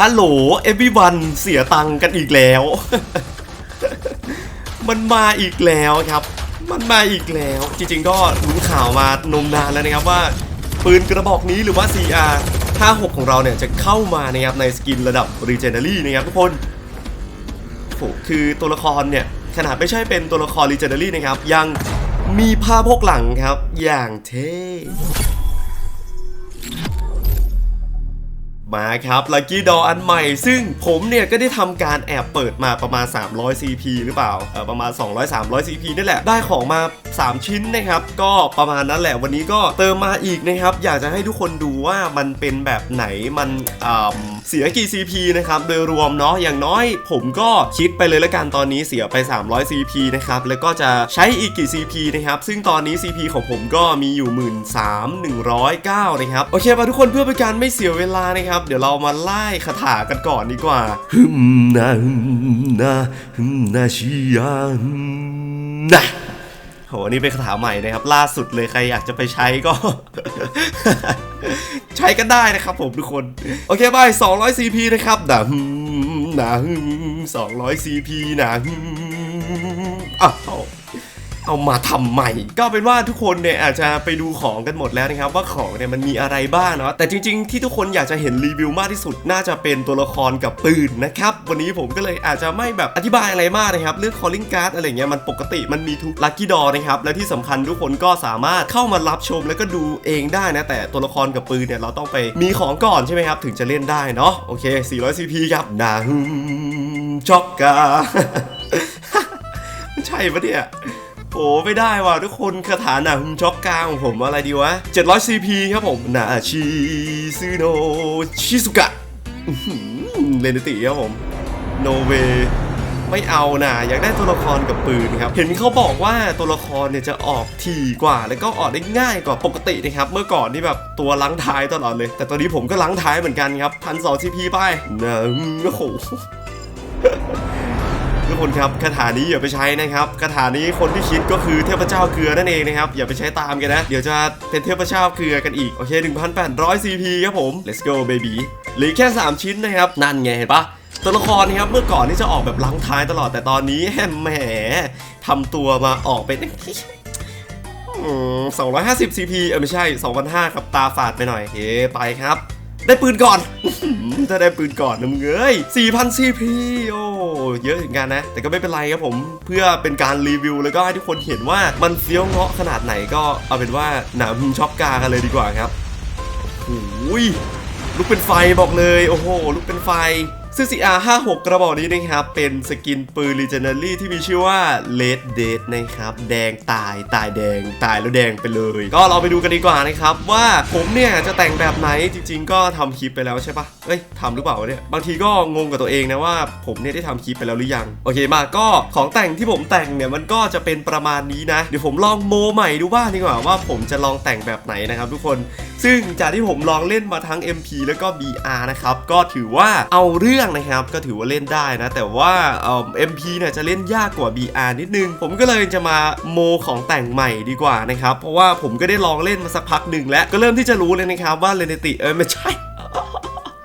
ฮัลโหลเอฟวีวันเสียตังกันอีกแล้ว มันมาอีกแล้วครับ มันมาอีกแล้ว จริงๆก็รู้ข่าวมานมนานแล้วนะครับว่า ปืนกระบอกนี้หรือว่า CR 56 ของเราเนี่ยจะเข้ามานะครับในสกินระดับ Legendary นะครับทุกคนโอ้โหคือตัวละครเนี่ย ขนาดไม่ใช่เป็นตัวละคร Legendary นะครับ ยังมีผ้าพกหลังครับ อย่างเท่ มาครับลั c กี้ดออันใหม่ ซึ่งผมเนี่ยก็ได้ทำการแอบเปิดมาประมาณ 300 CP หรือเปล่าเออประมาณ 200-300 CP นี่แหละ ได้ของมา 3 ชิ้นนะครับ ก็ประมาณนั้นแหละวันนี้ก็เติมมาอีกนะครับ อยากจะให้ทุกคนดูว่ามันเป็นแบบไหนมันอ่ำเสียกี่ CP นะครับ โดยรวมเนาะอย่างน้อยผมก็คิดไปเลยละกันตอนนี้เสียไป 300 CP นะครับ แล้วก็จะใช้อีกกี่ CP นะครับ ซึ่งตอนนี้ CP ของผมก็มีอยู่ 1 3 109นะครับ โอเคมาทุกคนเพื่อเป็นการไม่เสียเวลานะครับเดี๋ยวเรามาไล่คาถากันก่อนดีกว่าฮึมนะฮึมนะฮึมนะชิยาฮึมนะโหอันนี่เป็นคาถาใหม่นะครับ ล่าสุดเลยใครอยากจะไปใช้ก็ ใช้กันได้นะครับผมทุกคน โอเคบาย200 CP นะครับนะฮึมนะฮึม200 CP นะฮึมอ้าว เอามาทำใหม่ ก็เป็นว่าทุกคนเนี่ยอาจจะไปดูของกันหมดแล้วนะครับ ว่าของเนี่ยมันมีอะไรบ้างเนาะแต่จริง ๆ ที่ทุกคนอยากจะเห็นรีวิวมากที่สุด น่าจะเป็นตัวละครกับปืนนะครับวันนี้ผมก็เลยอาจจะไม่แบบอธิบายอะไรมากนะครับเรื่อง calling card อะไรเงี้ยมันปกติมันมีทุก lucky door นะครับและที่สำคัญทุกคนก็สามารถเข้ามารับชมแล้วก็ดูเองได้นะแต่ตัวละครกับปืนเนี่ยเราต้องไปมีของก่อนใช่ไหมครับถึงจะเล่นได้เนาะโอเค400 CP ครับดาฮึมช็อกกาใช่ปะเนี่ย โอ้ไม่ได้ว่ะทุกคนคาถาหนาฮึมช็อกกลางของผมอะไรดีวะ 700 CP ครับผมนาชิซึโนชิสุกะเลนติครับผม โนเวไม่เอานะอยากได้ตัวละครกับปืนครับ เห็นเขาบอกว่าตัวละครเนี่ยจะออกถี่กว่า แล้วก็ออกได้ง่ายกว่าปกตินะครับ เมื่อก่อนนี่แบบตัวลังท้ายตลอดเลย แต่ตอนนี้ผมก็ลังท้ายเหมือนกันครับพันสองซีพีไปนะโอ้โห ทุกคนครับคาถานี้อย่าไปใช้นะครับคาถานี้คนที่คิดก็คือเทพเจ้าเกลือนั่นเองนะครับอย่าไปใช้ตามกันนะ เดี๋ยวจะเป็นเทพเจ้าเกลือกันอีกโอเค 1,800 CP ครับผม let's go baby เหลือแค่ 3 ชิ้นนะครับ นั่นไงเห็นปะตัวละครนะครับเมื่อก่อนนี่จะออกแบบลังท้ายตลอดแต่ตอนนี้แหมทำตัวมาออกเป็นอืม250 CP เออไม่ใช่ 2,500 ครับ ตาฝาดไปหน่อยเฮ้ไปครับ ได้ปืนก่อน ถ้าได้ปืนก่อนนะมึงเอ้ย4,000 CP โอ้เยอะถึงกันนะ แต่ก็ไม่เป็นไรครับผม เพื่อเป็นการรีวิว แล้วก็ให้ทุกคนเห็นว่ามันเฟี้ยวเงาะขนาดไหนก็เอาเป็นว่าหนามช็อปกากันเลยดีกว่าครับโอ้ยลุกเป็นไฟบอกเลย โอ้โหลุกเป็นไฟ ซึ่ง CR 56 กระบอกนี้นะครับ เป็นสกินปืน Legendary ที่มีชื่อว่า Red Dead นะครับ แดงตายตายแดงตายแล้วแดงไปเลย ก็เราไปดูกันดีกว่านะครับว่าผมเนี่ยจะแต่งแบบไหนจริง ๆ ก็ทำคลิปไปแล้วใช่ปะเอ้ยทำหรือเปล่าเนี่ย บางทีก็งงกับตัวเองนะว่าผมเนี่ยได้ทำคลิปไปแล้วหรือยัง โอเคมาก็ของแต่งที่ผมแต่งเนี่ยมันก็จะเป็นประมาณนี้นะ เดี๋ยวผมลองโมใหม่ดูบ้างดีกว่าว่าผมจะลองแต่งแบบไหนนะครับทุกคนซึ่งจากที่ผมลองเล่นมาทั้ง MP แล้วก็ BR นะครับก็ถือว่าเอาเรื่องนะครับก็ถือว่าเล่นได้นะ แต่ว่าเอ่อ MP เนี่ยจะเล่นยากกว่า BR นิดนึง ผมก็เลยจะมาโมของแต่งใหม่ดีกว่านะครับ เพราะว่าผมก็ได้ลองเล่นมาสักพักหนึ่งแล้วก็เริ่มที่จะรู้เลยนะครับว่าเลนติเออไม่ใช่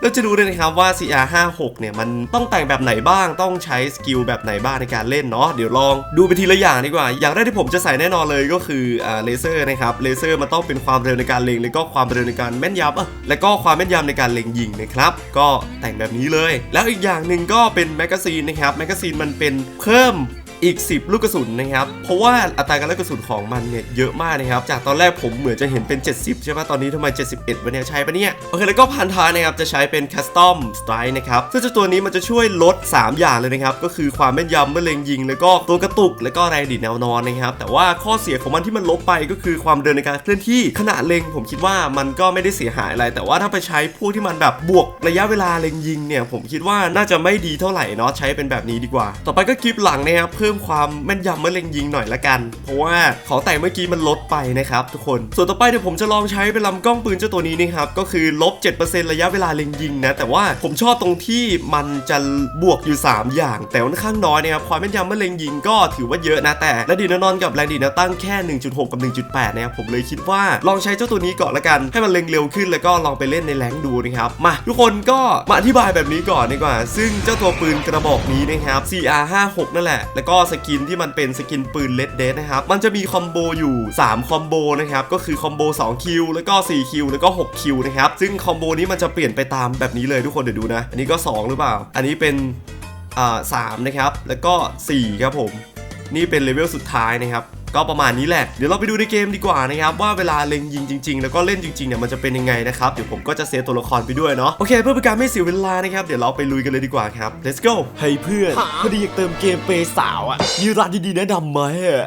เราจะรู้เลยนะครับว่า CR 56เนี่ยมันต้องแต่งแบบไหนบ้าง ต้องใช้สกิลแบบไหนบ้างในการเล่นเนาะ เดี๋ยวลองดูไปทีละอย่างดีกว่า อย่างแรกที่ผมจะใส่แน่นอนเลยก็คืออ่าเลเซอร์นะครับ เลเซอร์มันต้องเป็นความเร็วในการเล็ง แล้วก็ความเร็วในการแม่นยำแล้วก็ความแม่นยำในการเล็งยิงนะครับ ก็แต่งแบบนี้เลย แล้วอีกอย่างหนึ่งก็เป็นแมกกาซีนนะครับ แมกกาซีนมันเป็นเพิ่ม อีก 10 ลูกกระสุนนะครับ เพราะว่าอัตราการลูกกระสุนของมันเนี่ยเยอะมากนะครับ จากตอนแรกผมเหมือนจะเห็นเป็น 70 ใช่ปะตอนนี้ทำไม 71วะเนี่ยใช่ปะเนี่ย โอเค แล้วก็พันท้านะครับ จะใช้เป็น Custom Strike นะครับ ซึ่งตัวนี้มันจะช่วยลด 3 อย่างเลยนะครับ ก็คือความแม่นยำเมื่อเล็งยิง แล้วก็ตัวกระตุก แล้วก็แรงดีดแนวนอนนะครับ แต่ว่าข้อเสียของมันที่มันลบไปก็คือความเดินในการเคลื่อนที่ขณะเล็ง ผมคิดว่ามันก็ไม่ได้เสียหายอะไร แต่ว่าถ้าไปใช้พวกที่มันแบบบวกระยะเวลาเล็งยิงเนี่ยผมคิดว่าน่าจะไม่ดีเท่าไหร่เนาะใช้เป็นแบบนี้ดีกว่า ต่อไปก็คลิปหลังนะครับเพิ่มพิ่มความแม่นยำเมื่อเล็งยิงหน่อยละกัน เพราะว่าของแต่งเมื่อกี้มันลดไปนะครับทุกคน ส่วนต่อไปเดี๋ยวผมจะลองใช้เป็นลำกล้องปืนเจ้าตัวนี้นะครับก็คือลบ 7%ระยะเวลาเล็งยิงนะแต่ว่าผมชอบตรงที่มันจะบวกอยู่ 3 อย่าง แต่ค่อนข้างน้อยนะครับความแม่นยำเมื่อเล็งยิงก็ถือว่าเยอะนะแต่แรงดีนนอนกับแรงดีนตั้งแค่ 1.6 กับ 1.8 นะครับผมเลยคิดว่าลองใช้เจ้าตัวนี้ก่อนละกันให้มันเล็งเร็วขึ้นแล้วก็ลองไปเล่นในแรงดูนะครับมาทุกคนก็มาอธิบายแบบนี้ก่อนดีกว่า ซึ่งเจ้าตัวปืนกระบอกนี้นะครับ CR56 นั่นแหละ แล้วก็สกินที่มันเป็นสกินปืนเลดเดสนะครับ มันจะมีคอมโบอยู่ 3 คอมโบนะครับ ก็คือคอมโบ2คิวแล้วก็4คิวแล้วก็6คิวนะครับ ซึ่งคอมโบนี้มันจะเปลี่ยนไปตามแบบนี้เลยทุกคนเดี๋ยวดูนะ อันนี้ก็ 2 หรือเปล่า อันนี้เป็นอ่าสามนะครับ แล้วก็ 4 ครับผม นี่เป็นเลเวลสุดท้ายนะครับ ก็ประมาณนี้แหละ เดี๋ยวเราไปดูในเกมดีกว่านะครับว่าเวลาเล็งยิงจริงๆ แล้วก็เล่นจริงๆเนี่ยมันจะเป็นยังไงนะครับเดี๋ยวผมก็จะเซฟตัวละครไปด้วยเนาะโอเคเพื่อเป็นการไม่เสียเวลานะครับเดี๋ยวเราไปลุยกันเลยดีกว่าครับ let's go เฮ้ยเพื่อนพอดีอยากเติมเกมเปย์สาวอะมีร้านดีๆแนะนำไหมอะ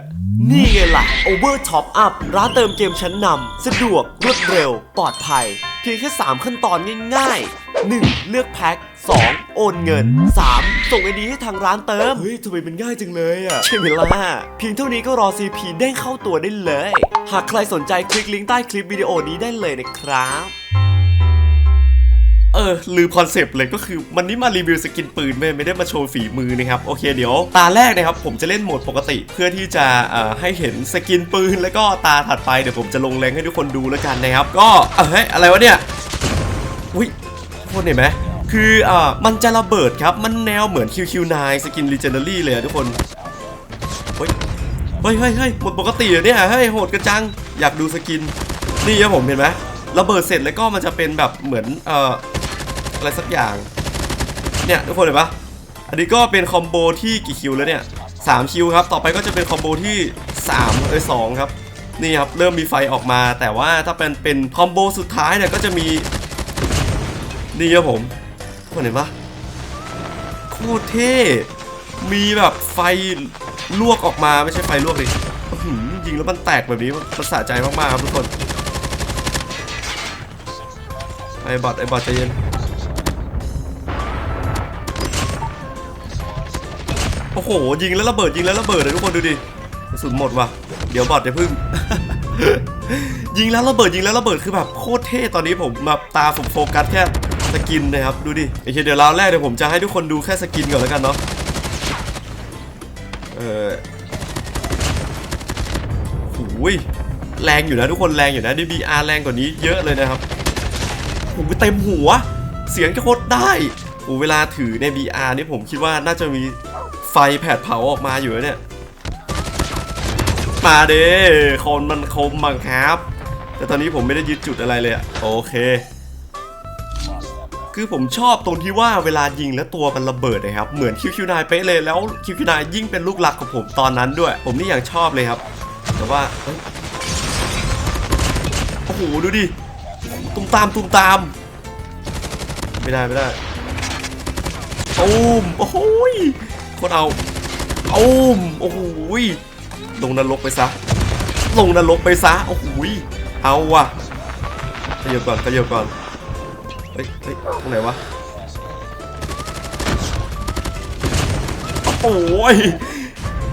นี่ไงล่ะ Over Top Up ร้านเติมเกมชั้นนำสะดวกรวดเร็ว ปลอดภัย เพียงแค่ 3 ขั้นตอนง่ายๆ 1. เลือกแพ็ค 2. โอนเงิน 3. ส่งไอดีให้ทางร้านเติม เฮ้ยทำไมมันง่ายจังเลยอะ ใช่ไหมล่ะ เพียงเท่านี้ก็รอ CP เด้งเข้าตัวได้เลย หากใครสนใจคลิกลิงก์ใต้คลิปวิดีโอนี้ได้เลยนะครับเออลืมคอนเซปต์เลยก็คือวันนี้มารีวิวสกินปืนไม่ไม่ได้มาโชว์ฝีมือนะครับโอเคเดี๋ยว ตาแรกนะครับผมจะเล่นโหมดปกติ เพื่อที่จะเอ่อให้เห็นสกินปืน แล้วก็ตาถัดไปเดี๋ยวผมจะลงแรงให้ทุกคนดูแล้วกันนะครับ ก็เอ้ยเฮ้ยอะไรวะเนี่ยอุ้ยทุกคนเห็นไหม คืออ่อมันจะระเบิดครับ มันแนวเหมือน QQ9 สกิน Legendary เลยอะทุกคน เฮ้ย เฮ้ยเฮ้ยหมดปกติเหรอเนี่ย เฮ้ย โหดกระจัง อยากดูสกิน นี่ครับผมเห็นไหมระเบิดเสร็จแล้วก็มันจะเป็นแบบเหมือนเอ่ออะไรสักอย่าง เนี่ยทุกคนเห็นปะอันนี้ก็เป็นคอมโบที่กี่คิวแล้วเนี่ย3คิวครับ ต่อไปก็จะเป็นคอมโบที่3เอ้ยสองครับ นี่ครับ เริ่มมีไฟออกมา แต่ว่าถ้าเป็นเป็นคอมโบสุดท้ายเนี่ยก็จะมี นี่ครับผม คนเห็นปะโคตรเท่ มีแบบไฟลวกออกมาไม่ใช่ไฟลวกดิอื้อหือยิงแล้วมันแตกแบบนี้มันสะใจมากๆครับทุกคน ไอ้บอทไอ้บอทใจเย็นโอ้โหยิงแล้วระเบิดยิงแล้วระเบิดเลยทุกคนดูดิกระสุนหมดว่ะเดี๋ยวบอทอย่าพึ่ง ยิงแล้วระเบิดยิงแล้วระเบิดคือแบบโคตรเท่ตอนนี้ผมแบบตาผมโฟกัสแค่ สกินนะครับ ดูดิโอเคเดี๋ยวราวแรกเดี๋ยวผมจะให้ทุกคนดูแค่สกินก่อนแล้วกันเนาะเออหูยแรงอยู่นะทุกคนแรงอยู่นะ DBR แรงกว่านี้เยอะเลยนะครับโอ้โหเต็มหัว เสียงจะโคตรได้โอ้เวลาถือใน VR นี่ผมคิดว่าน่าจะมีไฟแผดเผาออกมาอยู่นะเนี่ย มาเด้คนมันคมบังครับ แต่ตอนนี้ผมไม่ได้ยึดจุดอะไรเลยอะโอเค คือผมชอบตรงที่ว่าเวลายิงแล้วตัวมันระเบิดนะครับ เหมือน QQ9 เป๊ะเลยแล้ว QQ9 ยิ่งเป็นลูกหลักของผมตอนนั้นด้วย ผมนี่อย่างชอบเลยครับ แต่ว่าโอ้โหดูดิตุ้มตามตุ้มตาม ไม่ได้ไม่ได้ตูมโอ้โหยคนเอาตูมโอ้โหยลงนรกไปซะลงนรกไปซะโอ้โหยเอาว่ะขยับก่อนขยับก่อน เฮ้ยเฮ้ยตรงไหนวะ โอ้ย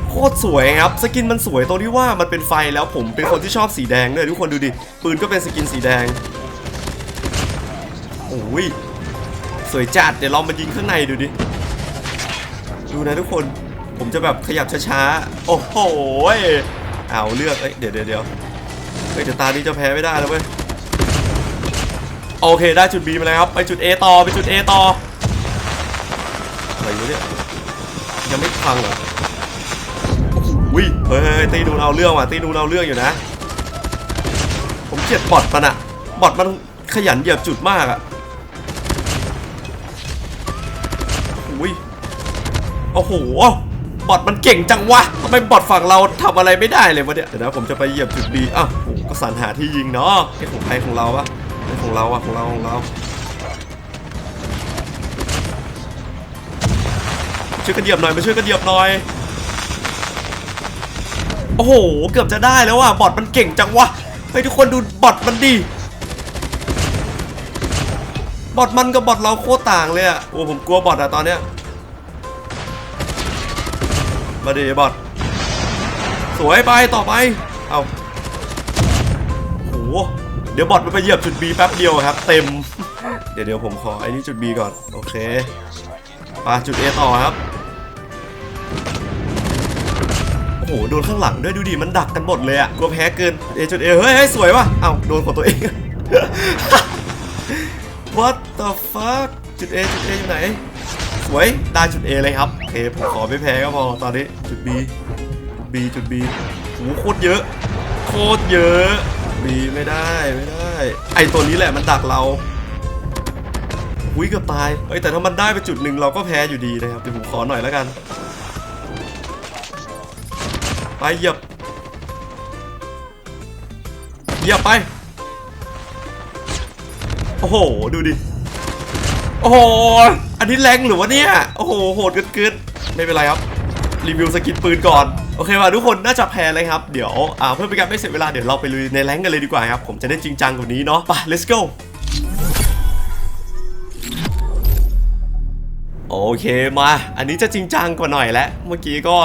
โคตรสวยครับ สกินมันสวยตรงที่ว่ามันเป็นไฟแล้วผมเป็นคนที่ชอบสีแดงด้วยทุกคนดูดิ ปืนก็เป็นสกินสีแดง โอ้ย สวยจัด เดี๋ยวลองมายิงข้างในดูดิ ดูนะทุกคน ผมจะแบบขยับช้าๆ โอ้โหเอาเลือก เอ้ย เดี๋ยวเดี๋ยวเดี๋ยวเฮ้ยเดี๋ยวตานี้จะแพ้ไม่ได้แล้วเว้ย โอเคได้จุด B มาแล้วครับไปจุด A ต่อไปจุด A ต่ออะไรอยู่เนี่ยยังไม่พังเหรออุ้ยเฮ้ยตีนูนเอาเรื่องว่ะตีนูนเอาเรื่องอยู่นะ ผมเกลียดบอทมันอะบอทมันขยันเหยียบจุดมากอะโอ้ยโอ้โหบอทมันเก่งจังวะทำไมบอทฝั่งเราทำอะไรไม่ได้เลยวะเนี่ยเดี๋ยวนะผมจะไปเหยียบจุด B อ้าวโอ้ก็สรรหาที่ยิงเนาะไอ้ของใครของเราปะ ของเราอะของเราของเราช่วยกันเหยียบหน่อยมาช่วยกันเหยียบหน่อยโอ้โหเกือบจะได้แล้วว่ะบอทมันเก่งจังวะไปทุกคนดูบอทมันดิบอทมันกับบอทเราโคตรต่างเลยอะโอ้ผมกลัวบอทอะตอนเนี้ยมาดิไอ้บอทสวยไปต่อไปเอาโห ดี๋ยวบอทมันไปเหยียบจุด B แป๊บเดียวครับ เต็ม เดี๋ยวเดี๋ยวผมขอไอ้นี่จุด B ก่อน โอเคไปจุด A ต่อครับ โอ้โห โดนข้างหลังด้วยดูดิ มันดักกันหมดเลยอะกลัวแพ้เกิน A จุด A เฮ้ยเฮ้ยสวยว่ะเอ้าโดนของตัวเอง What the fuck จุด A จุด A อยู่ไหน สวย ได้จุด A เลยครับโอเคผมขอไม่แพ้ก็พอตอนนี้ จุด B จุด B จุด B โหโคตรเยอะ โคตรเยอะ B ไม่ได้ไม่ได้ ไอตัวนี้แหละมันดักเราหุ้ยเกือบตายเอ้ยแต่ถ้ามันได้ไปจุดหนึ่งเราก็แพ้อยู่ดีนะครับเดี๋ยวผมขอหน่อยแล้วกัน ไปเหยียบเหยียบไปโอ้โหดูดิโอ้โหอันนี้แรงหรือวะเนี่ยโอ้โหโหดเกินๆไม่เป็นไรครับรีวิวสกินปืนก่อน โอเคว่าทุกคนน่าจะแพ้เลยครับ เดี๋ยวเพื่อเป็นการไม่เสียเวลาเดี๋ยวเราไปลุยในแรงกันเลยดีกว่าครับ ผมจะได้จริงจังกว่านี้เนาะไป let's go โอเคมา อันนี้จะจริงจังกว่าหน่อยแล้ว เมื่อกี้ก็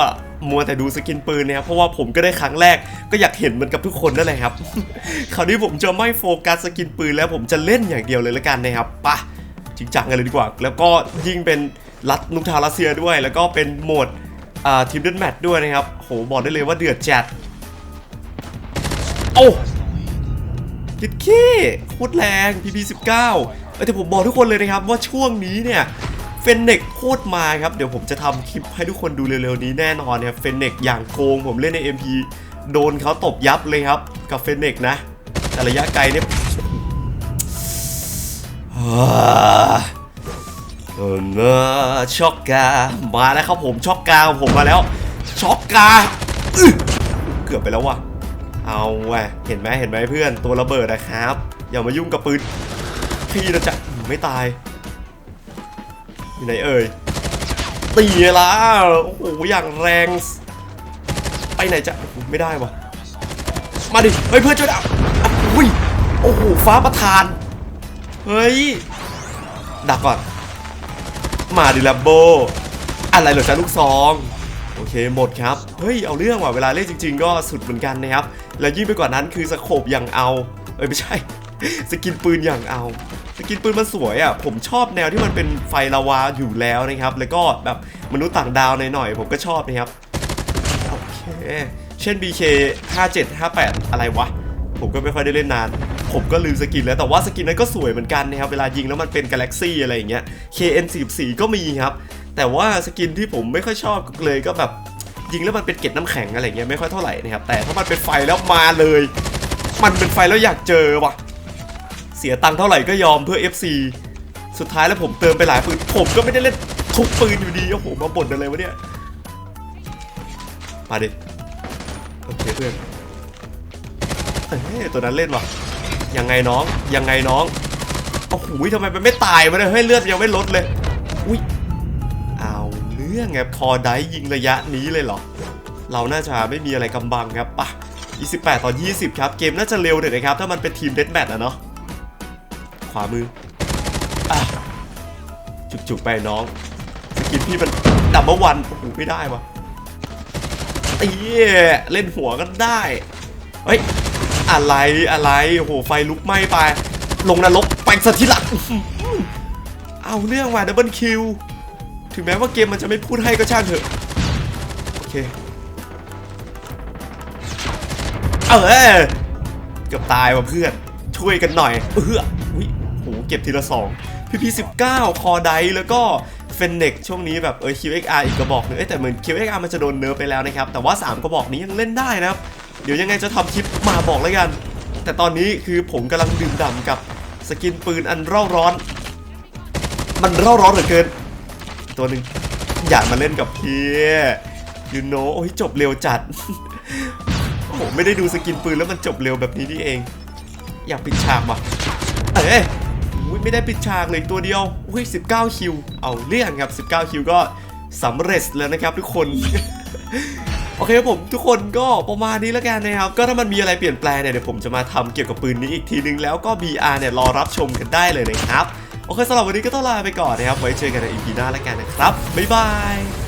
มัวแต่ดูสกินปืนนะครับเพราะว่าผมก็ได้ครั้งแรกก็อยากเห็นเหมือนกับทุกคนนั่นแหละครับ คราวนี้ผมจะไม่โฟกัสสกินปืนแล้วผมจะเล่นอย่างเดียวเลยละกันนะครับปะจริงจังกันเลยดีกว่า แล้วก็ยิ่งเป็นรัฐนุกทารัสเซียด้วย แล้วก็เป็นโหมด ทีมเดนแมทด้วยนะครับโหบอกได้เลยว่าเดือดจัดโอ้คิดขี้โคตรแรง PP19 เอ้แต่ผมบอกทุกคนเลยนะครับว่าช่วงนี้เนี่ยเฟนเน็กโคตรมาครับ เดี๋ยวผมจะทำคลิปให้ทุกคนดูเร็วๆนี้แน่นอนเนี่ยเฟนเน็กอย่างโกงผมเล่นใน MP โดนเขาตบยับเลยครับ กับเฟนเน็กนะ แต่ระยะไกลเนี่ย เออช็อกกา มาแล้วครับผมช็อกกาของผมมาแล้วช็อกกาเกือบไปแล้วว่ะเอาว่ะเห็นไหมเห็นไหมเพื่อนตัวระเบิดนะครับ อย่ามายุ่งกับปืนพี่นะจ๊ะไม่ตายอยู่ไหนเอ่ยตีละโอ้โหอย่างแรง ไปไหนจะไม่ได้วะมาดิเฮ้ยเพื่อนช่วยดับอุ้ยโอ้โหฟ้าประทานเฮ้ยดักก่อน มาดิลัมโบ อะไรเหรอจ๊ะลูกซอง โอเคหมดครับ เฮ้ย เอาเรื่องว่ะเวลาเล่นจริง ๆ ก็สุดเหมือนกันนะครับ แล้วยิ่งไปกว่านั้นคือสโคบอย่างเอา เอ้ยไม่ใช่ สกินปืนอย่างเอา สกินปืนมันสวยอะ ผมชอบแนวที่มันเป็นไฟลาวาอยู่แล้วนะครับ แล้วก็แบบมนุษย์ต่างดาวหน่อยๆผมก็ชอบนะครับ โอเค เช่น BK 57 58 อะไรวะ ผมก็ไม่ค่อยได้เล่นนาน ผมก็ลืมสกินแล้วแต่ว่าสกินนั้นก็สวยเหมือนกันนะครับเวลายิงแล้วมันเป็นกาแล็กซี่อะไรอย่างเงี้ย KN 44 ก็มีครับ แต่ว่าสกินที่ผมไม่ค่อยชอบเลยก็แบบยิงแล้วมันเป็นเกล็ดน้ำแข็งอะไรเงี้ยไม่ค่อยเท่าไหร่นะครับแต่ถ้ามันเป็นไฟแล้วมาเลย มันเป็นไฟแล้วอยากเจอว่ะ เสียตังค์เท่าไหร่ก็ยอมเพื่อ FC สุดท้ายแล้วผมเติมไปหลายปืนผมก็ไม่ได้เล่นทุกปืนอยู่ดีโอ้โหมาบ่นอะไรวะเนี่ยมาดิโอเคเพื่อนเอ้ยตัวนั้นเล่นว่ะ ยังไงน้อง ยังไงน้องโอ้โหทำไมมันไม่ตายวะเนี่ยเฮ้ยเลือดยังไม่ลดเลย อุ้ยเอาเรื่องไงพอได้ยิงระยะนี้เลยเหรอ เราน่าจะไม่มีอะไรกำบังครับป่ะ28 ต่อ 20 ครับ เกมน่าจะเร็วหน่อยนะครับ ถ้ามันเป็นทีมเดธแมทอะเนาะ ขวามืออะจุกๆไปน้อง สกินพี่มันดับเบิลวันโอ้โหไม่ได้วะเอ้ยเล่นหัวกันได้ เฮ้ย อะไรอะไรโอ้โหไฟลุกไหม้ไป ลงนรกไปสถิลักเอาเรื่องว่ะดับเบิลคิวถึงแม้ว่าเกมมันจะไม่พูดให้ก็ช่างเถอะ โอเค เออเกือบตายว่ะเพื่อน ช่วยกันหน่อย เอออุ้ยโหเก็บทีละสองพีพีสิบเก้าคอไดแล้วก็เฟนเน็กช่วงนี้แบบเออ QXR อีกกระบอกหนึงเอ้แต่เหมือน QXR มันจะโดนเนิร์ฟไปแล้วนะครับ แต่ว่า 3 กระบอกนี้ยังเล่นได้นะครับ เดี๋ยวยังไงจะทำคลิปมาบอกแล้วกัน แต่ตอนนี้คือผมกำลังดื่มด่ำกับสกินปืนอันเร่าร้อน มันเร่าร้อนเหลือเกิน ตัวหนึ่งอยากมาเล่นกับพี่ยูโนโอ้ยจบเร็วจัด โอ้ไม่ได้ดูสกินปืนแล้วมันจบเร็วแบบนี้นี่เอง อยากปิดฉากว่ะ เอ้ยอุ๊ยไม่ได้ปิดฉากเลยตัวเดียวอุ้ย19 คิว เอาเรื่องครับ 19 คิวก็สำเร็จแล้วนะครับทุกคน โอเคครับผมทุกคนก็ประมาณนี้แล้วกันนะครับ ก็ถ้ามันมีอะไรเปลี่ยนแปลงเนี่ยเดี๋ยวผมจะมาทำเกี่ยวกับปืนนี้อีกทีนึงแล้วก็ BR เนี่ยรอรับชมกันได้เลยนะครับ โอเคสำหรับวันนี้ก็ต้องลาไปก่อนนะครับ ไว้เจอกันในอีพีหน้าแล้วกันนะครับ บ๊ายบาย